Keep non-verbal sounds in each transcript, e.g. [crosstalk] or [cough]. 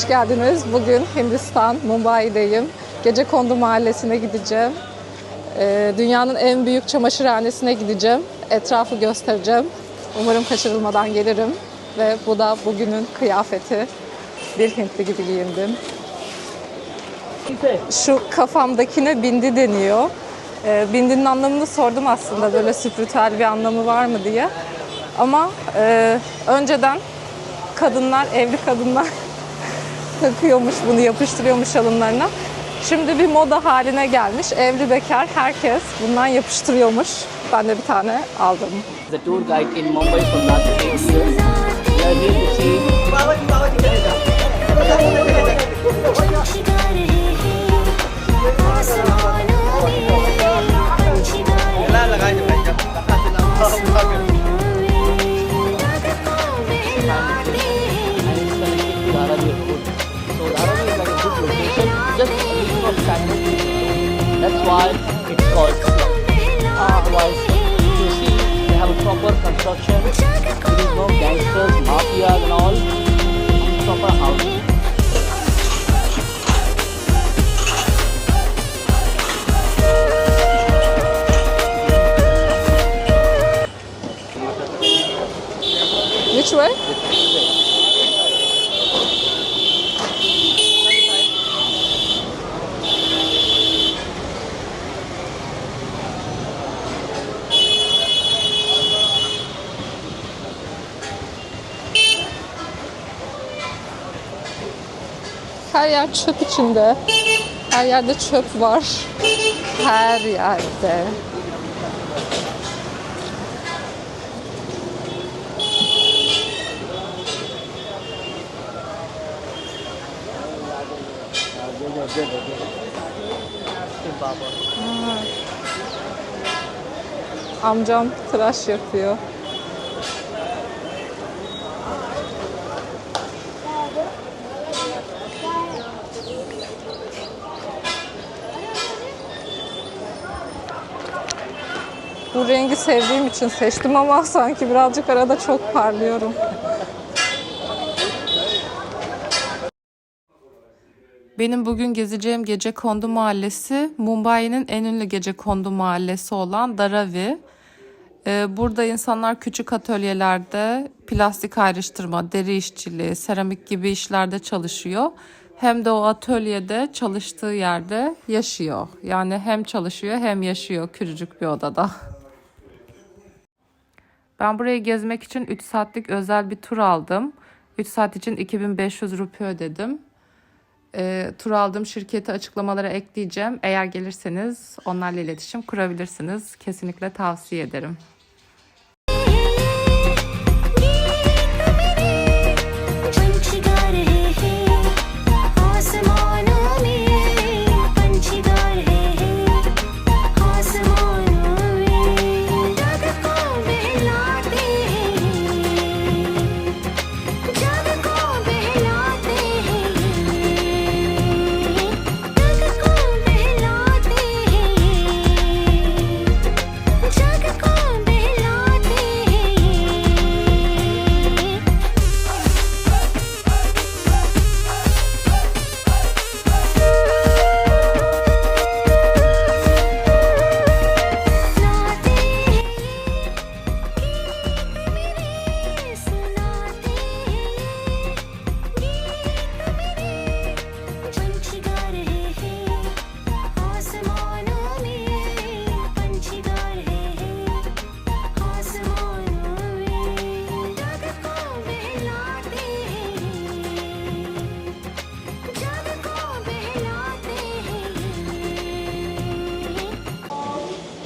Hoş geldiniz. Bugün Hindistan, Mumbai'deyim. Gece Kondu Mahallesi'ne gideceğim. Ee, dünyanın en büyük çamaşırhanesine gideceğim. Etrafı göstereceğim. Umarım kaçırılmadan gelirim. Ve bu da bugünün kıyafeti. Bir Hintli gibi giyindim. Şu kafamdakine bindi deniyor. Ee, bindinin anlamını sordum aslında böyle spiritüel bir anlamı var mı diye. Ama e, önceden kadınlar, evli kadınlar [laughs] takıyormuş bunu yapıştırıyormuş alınlarına. Şimdi bir moda haline gelmiş. Evli bekar herkes bundan yapıştırıyormuş. Ben de bir tane aldım. the tour guide in Mumbai for last eight why it's called Siam. Otherwise, you see, they have a proper construction. There is no gangsters, mafias and all. Proper housing. Which way? Yer çöp içinde. Her yerde çöp var. Her yerde. Amcam tıraş yapıyor. Rengi sevdiğim için seçtim ama [laughs] sanki birazcık arada çok parlıyorum. Benim bugün gezeceğim gece kondu mahallesi Mumbai'nin en ünlü gece kondu mahallesi olan Dharavi. Ee, Burada insanlar küçük atölyelerde plastik ayrıştırma, deri işçiliği, seramik gibi işlerde çalışıyor. Hem de o atölyede çalıştığı yerde yaşıyor. Yani hem çalışıyor hem yaşıyor küçücük bir odada. [laughs] Ben burayı gezmek için 3 saatlik özel bir tur aldım. 3 saat için 2500 rupi ödedim. E, tur aldığım şirketi açıklamalara ekleyeceğim. Eğer gelirseniz onlarla iletişim kurabilirsiniz. Kesinlikle tavsiye ederim.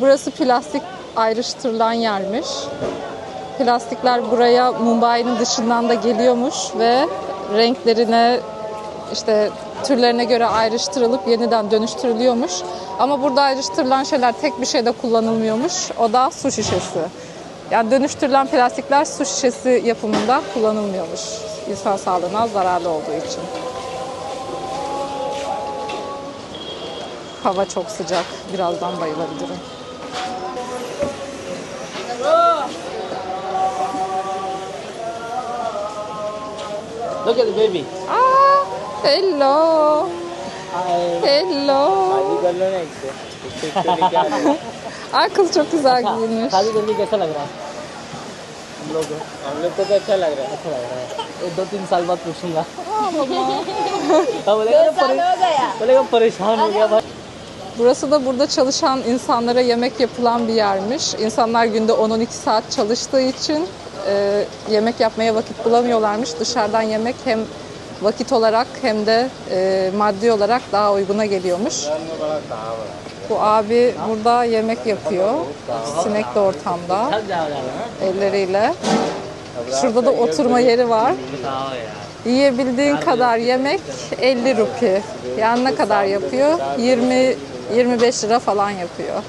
Burası plastik ayrıştırılan yermiş. Plastikler buraya Mumbai'nin dışından da geliyormuş ve renklerine işte türlerine göre ayrıştırılıp yeniden dönüştürülüyormuş. Ama burada ayrıştırılan şeyler tek bir şeyde kullanılmıyormuş. O da su şişesi. Yani dönüştürülen plastikler su şişesi yapımında kullanılmıyormuş. İnsan sağlığına zararlı olduğu için. Hava çok sıcak. Birazdan bayılabilirim. Look at the baby. Aa, Hello. Hello. कर लो ना इससे इससे इससे लेके आ जाओ। Ay [laughs] kız çok güzel giyinmiş. शादी करके कैसा लग रहा है हम लोग को हम लोग को तो अच्छा लग रहा है अच्छा लग रहा है एक दो तीन साल बाद पूछूंगा हाँ, बोलेगा ना परे- बोलेगा परेशान हो गया भाई Burası da burada çalışan insanlara yemek yapılan bir yermiş. İnsanlar günde 10-12 saat çalıştığı için e, yemek yapmaya vakit bulamıyorlarmış. Dışarıdan yemek hem vakit olarak hem de e, maddi olarak daha uyguna geliyormuş. Bu abi burada yemek yapıyor. Sinek de ortamda. Elleriyle. Şurada da oturma yeri var. Yiyebildiğin kadar yemek 50 rupi. Yani ne kadar yapıyor? 20 25 lira falan yapıyor.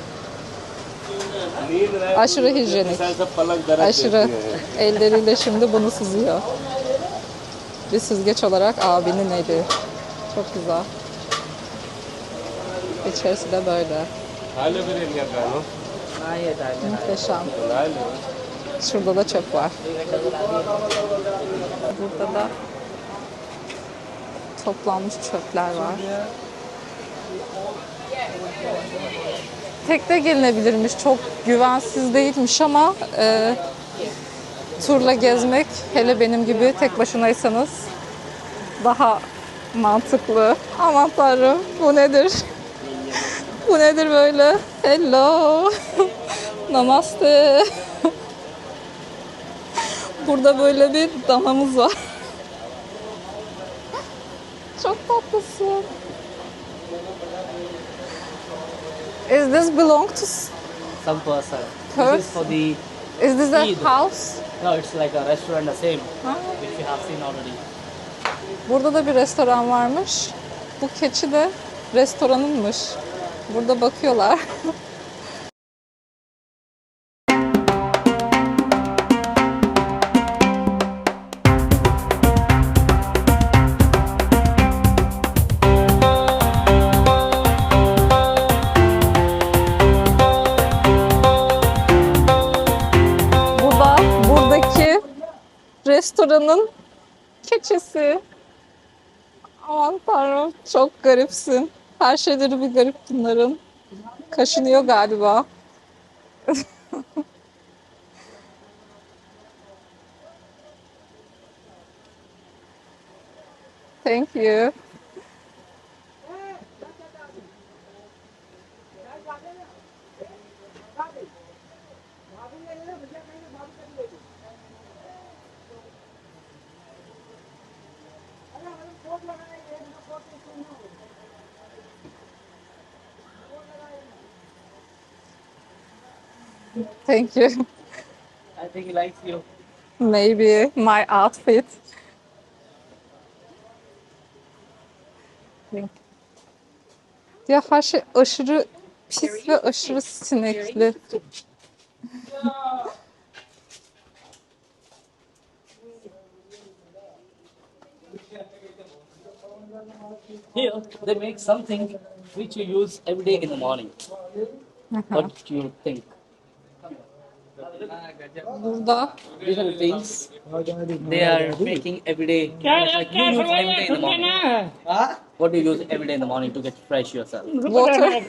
Aşırı hijyenik. Aşırı. [laughs] Elleriyle şimdi bunu süzüyor. Bir süzgeç olarak abinin eli. Çok güzel. İçerisi de böyle. Muhteşem. Şurada da çöp var. Burada da toplanmış çöpler var. Tekte gelinebilirmiş. Çok güvensiz değilmiş ama e, turla gezmek hele benim gibi tek başınaysanız daha mantıklı. Aman tanrım bu nedir? bu nedir böyle? Hello. Namaste. Burada böyle bir danamız var. Çok tatlısın. Is this belong to? some person this is for the Is this a Eid. house? no it's like a restaurant the same Ha. which you have seen already Burada da bir restoran varmış. Bu keçi de restoranınmış. Burada bakıyorlar. [laughs] keçisi. Aman tanrım çok garipsin. Her şeyleri bir garip bunların. Kaşınıyor galiba. [laughs] Thank you. Thank you. I think he likes you Maybe my outfit. Ya her şey aşırı pis ve aşırı sinekli. here they make something which you use every day in the morning uh-huh. what do you think Burada these things they are making every day. Like you use every day in the morning. What do you use every day in the morning to get fresh yourself? Water. [laughs]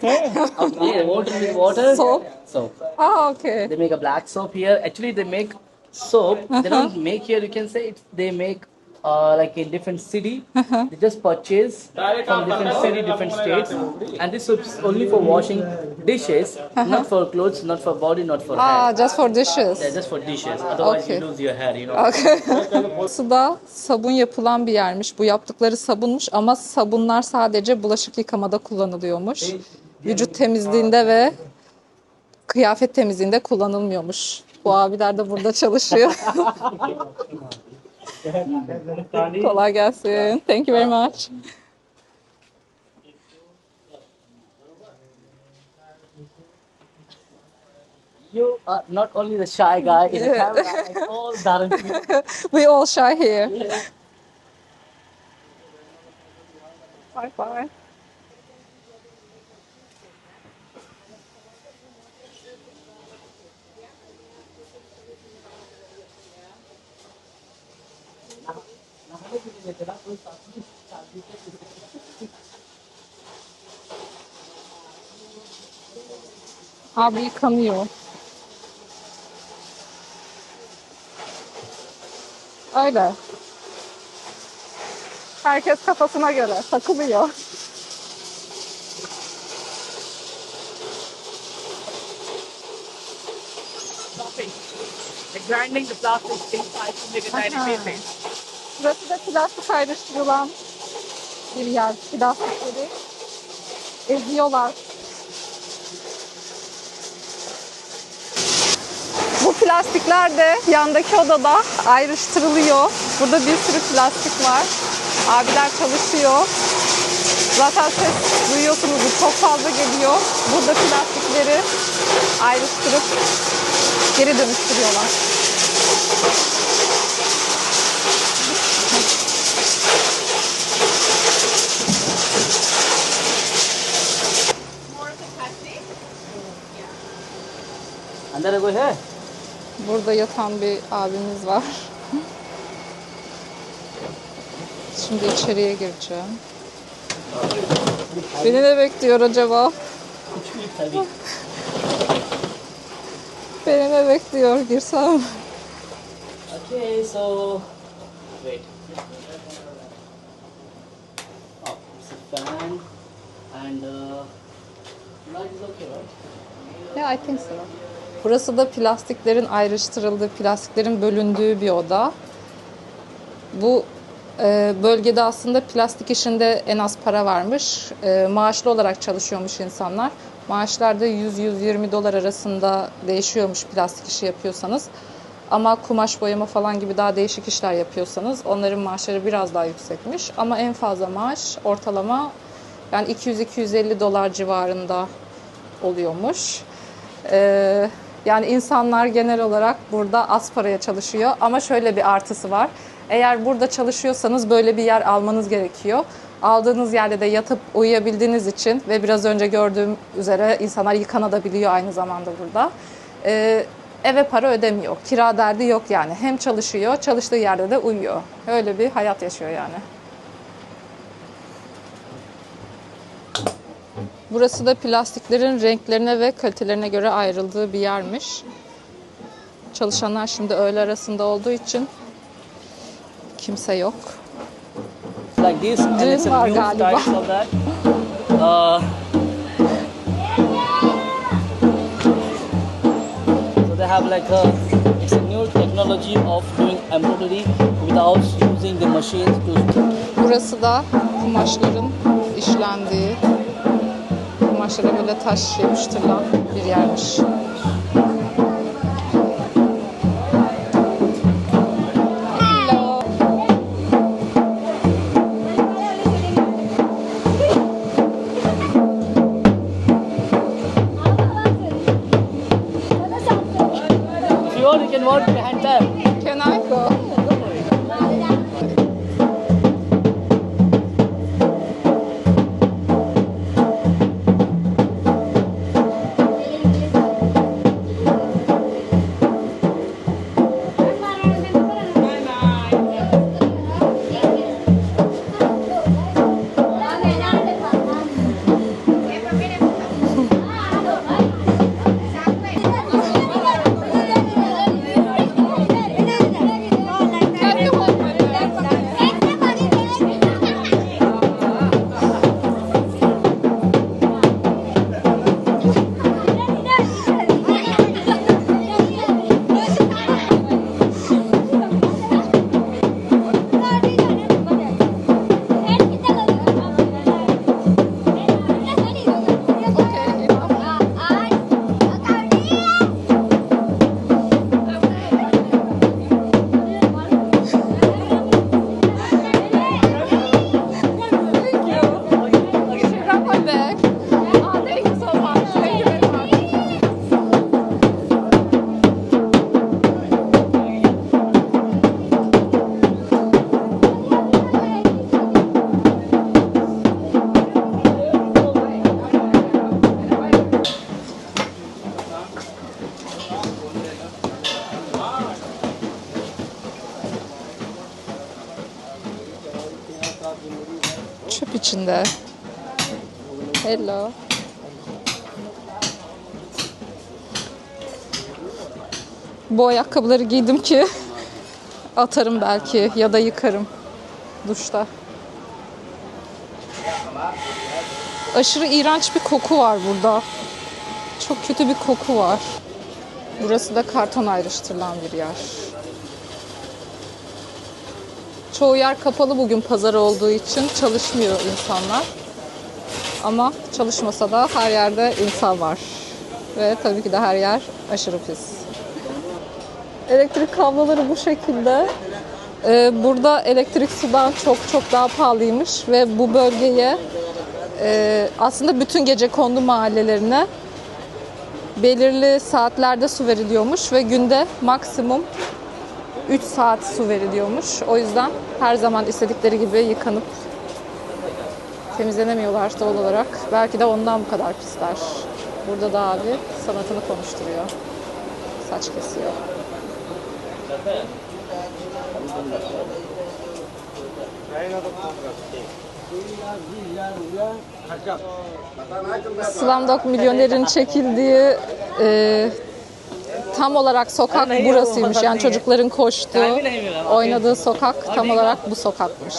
okay. Water with water? Soap. soap. Ah, okay. they make a black soap here. Actually they make soap. They don't make here you can say. It, they make uh, like in different city they just purchase from different city different states and this soap is only for washing dishes not for clothes not for body not for hair Ah, just for dishes. yeah, just for dishes otherwise Okay. you lose your hair you know Okay. [laughs] Burası da sabun yapılan bir yermiş. Bu yaptıkları sabunmuş ama sabunlar sadece bulaşık yıkamada kullanılıyormuş. Vücut temizliğinde ve kıyafet temizliğinde kullanılmıyormuş. Bu abiler de burada çalışıyor. [laughs] Kolay gelsin. Thank you very much. you are not only the shy guy in the camera like all Dharan [laughs] We all shy here. Bye bye. Abi yıkanıyor. Öyle. Herkes kafasına göre takılıyor. Grinding the plastic inside to make paste. Burası da plastik ayrıştırılan bir yer. Plastikleri eziyorlar. Bu plastikler de yandaki odada ayrıştırılıyor. Burada bir sürü plastik var. Abiler çalışıyor. Zaten ses duyuyorsunuz çok fazla geliyor. Burada plastikleri ayrıştırıp geri dönüştürüyorlar. Teere koy he. Burada yatan bir abimiz var. Şimdi içeriye gireceğim. Beni ne bekliyor acaba? Beni ne bekliyor girsem? Okay, so wait. Oh, and uh, light is okay, right? Yeah, I think so. Burası da plastiklerin ayrıştırıldığı, plastiklerin bölündüğü bir oda. Bu e, bölgede aslında plastik işinde en az para varmış. E, maaşlı olarak çalışıyormuş insanlar. Maaşlar da 100-120 dolar arasında değişiyormuş plastik işi yapıyorsanız. Ama kumaş boyama falan gibi daha değişik işler yapıyorsanız onların maaşları biraz daha yüksekmiş. Ama en fazla maaş ortalama yani 200-250 dolar civarında oluyormuş. Ee, yani insanlar genel olarak burada az paraya çalışıyor ama şöyle bir artısı var. Eğer burada çalışıyorsanız böyle bir yer almanız gerekiyor. Aldığınız yerde de yatıp uyuyabildiğiniz için ve biraz önce gördüğüm üzere insanlar yıkanabiliyor aynı zamanda burada. Ee, eve para ödemiyor. Kira derdi yok yani. Hem çalışıyor, çalıştığı yerde de uyuyor. Öyle bir hayat yaşıyor yani. Burası da plastiklerin renklerine ve kalitelerine göre ayrıldığı bir yermiş. Çalışanlar şimdi öğle arasında olduğu için kimse yok. Like this, and it's a new galiba. style of that. Uh, so they have like a, it's a new technology of doing embroidery without using the machines to Burası da kumaşların işlendiği, kumaşlara böyle taş yapıştırılan bir yermiş. You can walk behind them. Can I go? Bu ayakkabıları giydim ki [laughs] atarım belki ya da yıkarım duşta. Aşırı iğrenç bir koku var burada. Çok kötü bir koku var. Burası da karton ayrıştırılan bir yer. Çoğu yer kapalı bugün pazar olduğu için çalışmıyor insanlar. Ama çalışmasa da her yerde insan var. Ve tabii ki de her yer aşırı pis. Elektrik kabloları bu şekilde. Ee, burada elektrik sudan çok çok daha pahalıymış ve bu bölgeye e, aslında bütün gece kondu mahallelerine belirli saatlerde su veriliyormuş ve günde maksimum 3 saat su veriliyormuş. O yüzden her zaman istedikleri gibi yıkanıp temizlenemiyorlar doğal olarak. Belki de ondan bu kadar pisler. Burada da abi sanatını konuşturuyor. Saç kesiyor. Slumdog Milyoner'in çekildiği e, tam olarak sokak burasıymış. Yani çocukların koştuğu, oynadığı sokak tam olarak bu sokakmış.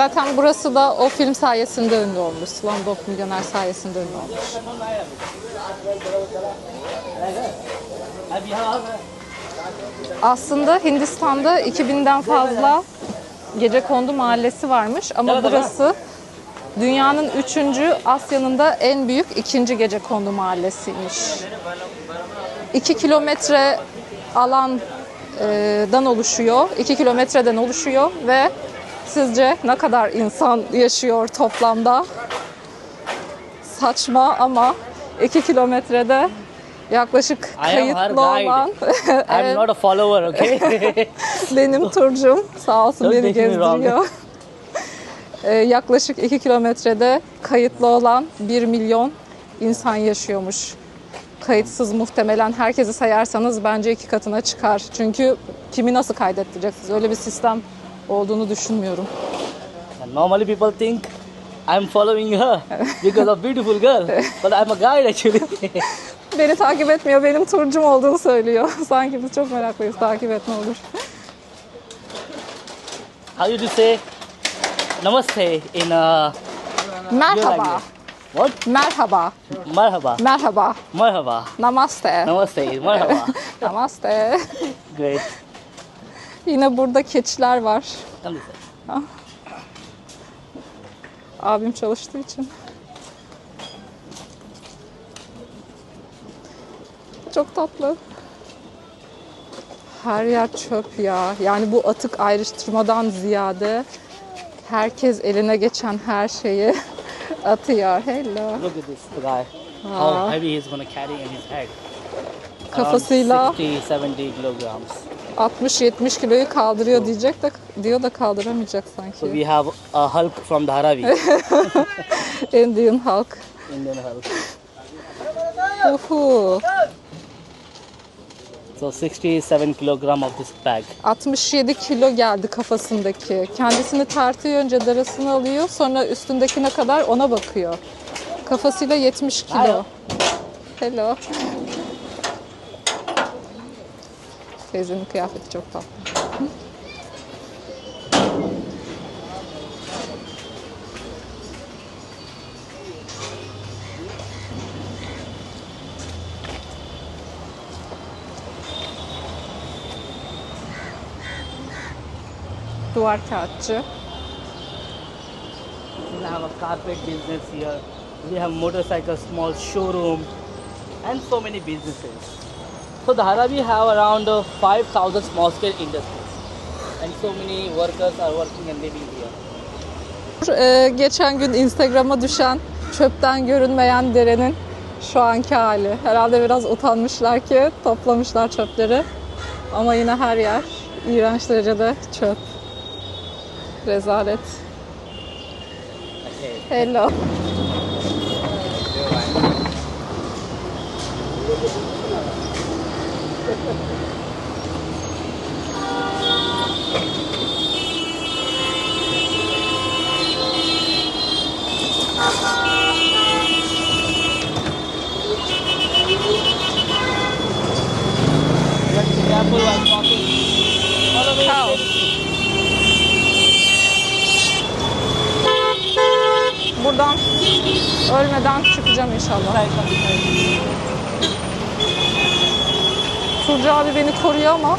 Zaten burası da o film sayesinde ünlü olmuş. Slumdog Milyoner sayesinde ünlü olmuş. Aslında Hindistan'da 2000'den fazla gece kondu mahallesi varmış ama burası dünyanın üçüncü, Asya'nın da en büyük ikinci gece kondu mahallesiymiş. 2 kilometre alandan oluşuyor, 2 kilometreden oluşuyor ve sizce ne kadar insan yaşıyor toplamda? Saçma ama 2 kilometrede yaklaşık kayıtlı olan I'm not a [laughs] follower, okay? [laughs] benim turcum sağ olsun beni gezdiriyor. [laughs] Ee, yaklaşık 2 kilometrede kayıtlı olan 1 milyon insan yaşıyormuş. Kayıtsız muhtemelen herkesi sayarsanız bence iki katına çıkar. Çünkü kimi nasıl kaydettireceksiniz? Öyle bir sistem olduğunu düşünmüyorum. Normally people think I'm following her [laughs] because of beautiful girl, but I'm a guide actually. [laughs] Beni takip etmiyor, benim turcum olduğunu söylüyor. [laughs] Sanki biz çok meraklıyız, takip et ne olur. How you do say namaste in uh, your Merhaba, language? What? merhaba, Marhaba. merhaba, Marhaba. namaste, Namaste. Marhaba. namaste. Great. Yine burada keçiler var. Way. Abim çalıştığı için. Çok tatlı. Her yer çöp ya. Yani bu atık ayrıştırmadan ziyade herkes eline geçen her şeyi [laughs] atıyor. Hello. Look at this guy. How heavy he's gonna carry in his head. Kafasıyla 60-70 kilograms. 60-70 kiloyu kaldırıyor diyecek de diyor da kaldıramayacak So we sanki. have a Hulk from Dharavi. [laughs] Indian halk. Indian Hulk. Uhu. So 67 kilogram of this bag. 67 kilo geldi kafasındaki. Kendisini tartıyor önce darasını alıyor sonra üstündekine kadar ona bakıyor. Kafasıyla 70 kilo. Hello. Teyzenin kıyafeti çok tatlı. Duvar kağıtçı. We have a carpet business here. We have motorcycle small showroom and so many businesses. So Dharavi have around uh, 5,000 small scale industries and so many workers are working and living here. Ee, geçen gün Instagram'a düşen çöpten görünmeyen derenin şu anki hali. Herhalde biraz utanmışlar ki toplamışlar çöpleri. Ama yine her yer iğrenç derecede çöp. Rezalet. Okay. Hello. Buradan ölmeden çıkacağım inşallah. Turcu abi beni koruyor ama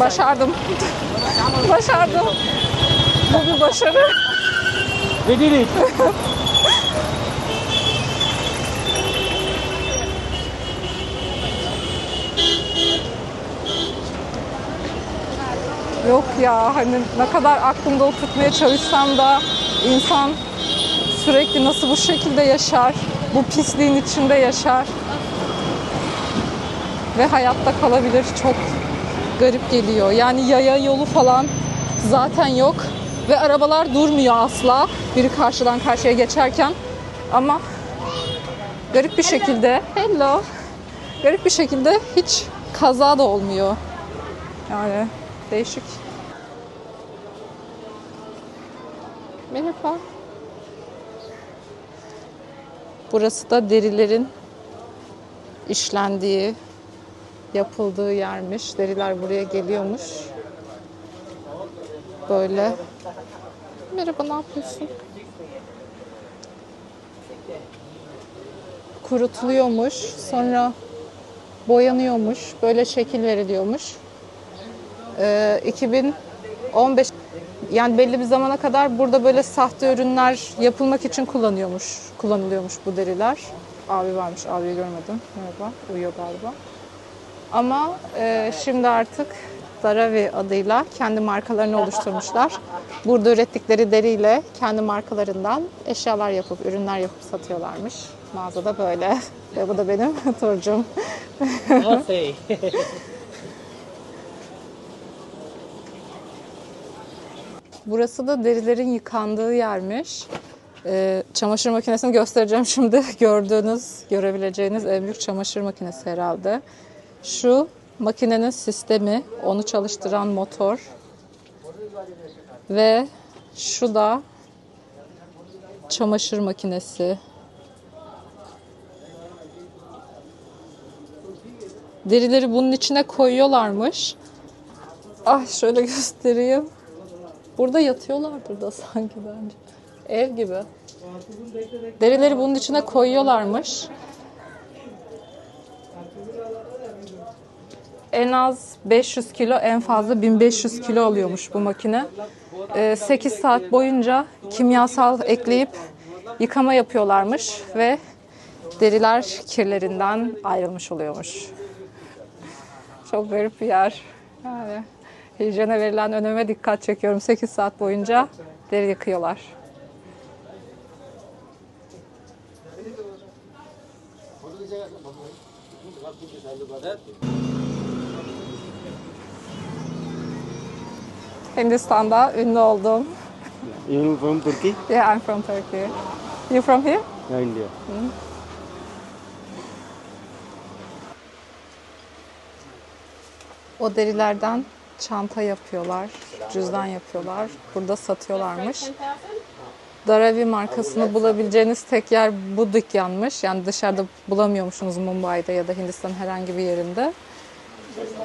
başardım. [laughs] başardım. Bu bir başarı. We did it. Yok ya hani ne kadar aklımda oturtmaya çalışsam da insan sürekli nasıl bu şekilde yaşar, bu pisliğin içinde yaşar ve hayatta kalabilir çok garip geliyor. Yani yaya yolu falan zaten yok ve arabalar durmuyor asla biri karşıdan karşıya geçerken ama garip bir şekilde hello garip bir şekilde hiç kaza da olmuyor. Yani değişik. Merhaba. Burası da derilerin işlendiği, yapıldığı yermiş. Deriler buraya geliyormuş. Böyle. Merhaba, ne yapıyorsun? Kurutuluyormuş, sonra boyanıyormuş, böyle şekil veriliyormuş. Ee, 2015 yani belli bir zamana kadar burada böyle sahte ürünler yapılmak için kullanıyormuş, kullanılıyormuş bu deriler. Abi varmış, abiyi görmedim. Merhaba, uyuyor galiba. Ama e, şimdi artık Daravi adıyla kendi markalarını oluşturmuşlar. Burada ürettikleri deriyle kendi markalarından eşyalar yapıp, ürünler yapıp satıyorlarmış. Mağazada böyle. [laughs] Ve bu da benim [laughs] turcum. [laughs] Burası da derilerin yıkandığı yermiş. Ee, çamaşır makinesini göstereceğim şimdi. Gördüğünüz, görebileceğiniz en büyük çamaşır makinesi herhalde. Şu makinenin sistemi, onu çalıştıran motor. Ve şu da çamaşır makinesi. Derileri bunun içine koyuyorlarmış. Ah şöyle [laughs] göstereyim. Burada yatıyorlardır da sanki bence. Ev gibi. Derileri bunun içine koyuyorlarmış. En az 500 kilo, en fazla 1500 kilo alıyormuş bu makine. 8 saat boyunca kimyasal ekleyip yıkama yapıyorlarmış ve deriler kirlerinden ayrılmış oluyormuş. Çok garip bir yer. Yani hijyene verilen öneme dikkat çekiyorum. 8 saat boyunca deri yıkıyorlar. Hindistan'da ünlü oldum. You from Turkey? Yeah, I'm from Turkey. You from here? Yeah, India. O derilerden çanta yapıyorlar, cüzdan yapıyorlar. Burada satıyorlarmış. Daravi markasını bulabileceğiniz tek yer bu dükkanmış. Yani dışarıda bulamıyormuşsunuz Mumbai'de ya da Hindistan herhangi bir yerinde.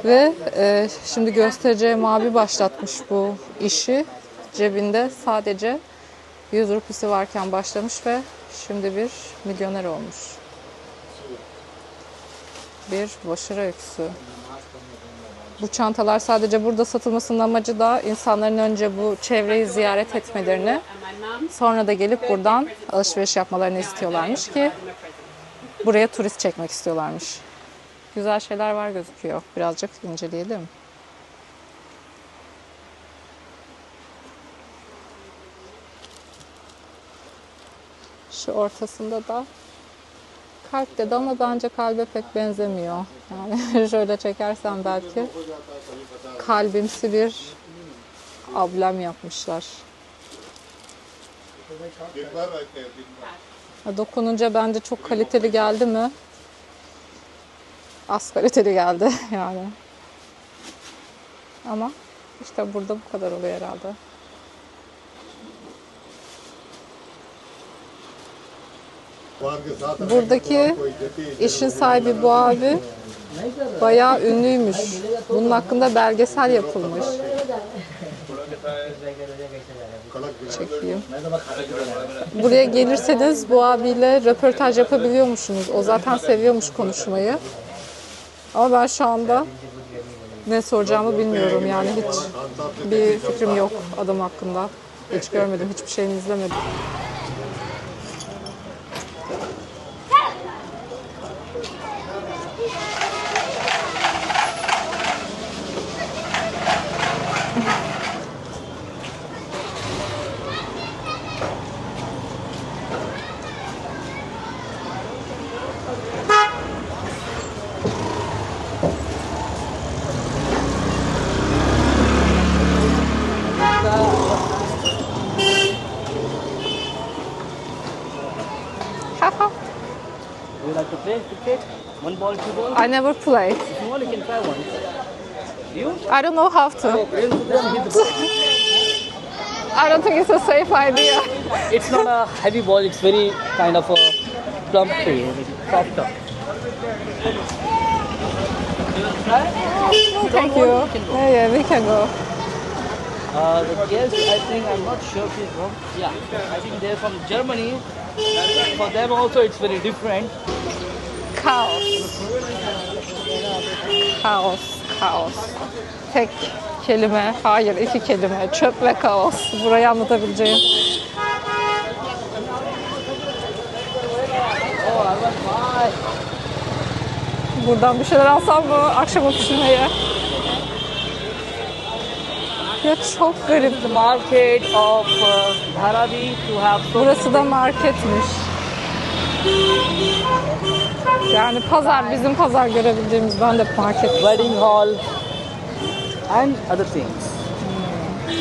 Ve e, şimdi göstereceğim abi başlatmış bu işi. Cebinde sadece 100 rupisi varken başlamış ve şimdi bir milyoner olmuş. Bir başarı öyküsü. Bu çantalar sadece burada satılmasının amacı da insanların önce bu çevreyi ziyaret etmelerini, sonra da gelip buradan alışveriş yapmalarını istiyorlarmış ki buraya turist çekmek istiyorlarmış. Güzel şeyler var gözüküyor. Birazcık inceleyelim. Şu ortasında da kalp dedi ama bence kalbe pek benzemiyor. Yani [laughs] şöyle çekersem belki kalbimsi bir ablem yapmışlar. Dokununca bence çok kaliteli geldi mi? Az kaliteli geldi [laughs] yani. Ama işte burada bu kadar oluyor herhalde. Buradaki işin sahibi bu abi bayağı ünlüymüş. Bunun hakkında belgesel yapılmış. Çekeyim. Buraya gelirseniz bu abiyle röportaj yapabiliyormuşsunuz. O zaten seviyormuş konuşmayı. Ama ben şu anda ne soracağımı bilmiyorum yani hiç bir fikrim yok adam hakkında. Hiç görmedim, hiçbir şeyini izlemedim. Cricket? One ball, two ball? I never play. If you want, you can try. You? I don't know how to. Then hit the ball. I don't think it's a safe idea. It's not a heavy ball, it's very kind of a plumpy, softer. Thank you. Yeah, yeah, we can go. Uh, the guest, I think, I'm not sure if he's from, yeah, I think they're from Germany. For them also it's very different. Kaos. Kaos, kaos. Tek kelime, hayır iki kelime. Çöp ve kaos. Burayı anlatabileceğim. Buradan bir şeyler alsam mı akşama pişirmeye? Ya çok garip. Market of uh, Dharavi to have Burası da marketmiş. Yani pazar, bizim pazar görebildiğimiz ben de market. wedding hall and other things.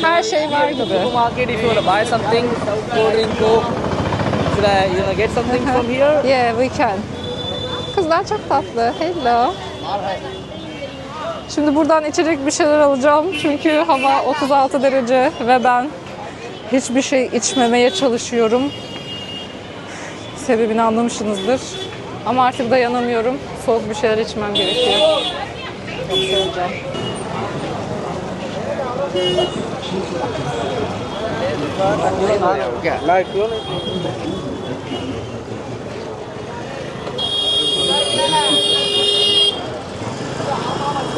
Her şey var gibi. Supermarket, if you want to buy something, cold drink, coke, should I, you know, get something from here? Yeah, we can. Kızlar çok tatlı. Hello. Şimdi buradan içecek bir şeyler alacağım. Çünkü hava 36 derece ve ben hiçbir şey içmemeye çalışıyorum. Sebebini anlamışsınızdır. Ama artık dayanamıyorum. Soğuk bir şeyler içmem gerekiyor. Çok seveceğim.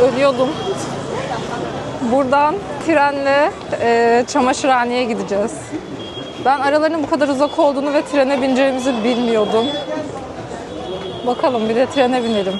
ölüyordum. Buradan trenle e, çamaşırhaneye gideceğiz. Ben aralarının bu kadar uzak olduğunu ve trene bineceğimizi bilmiyordum. Bakalım bir de trene binelim.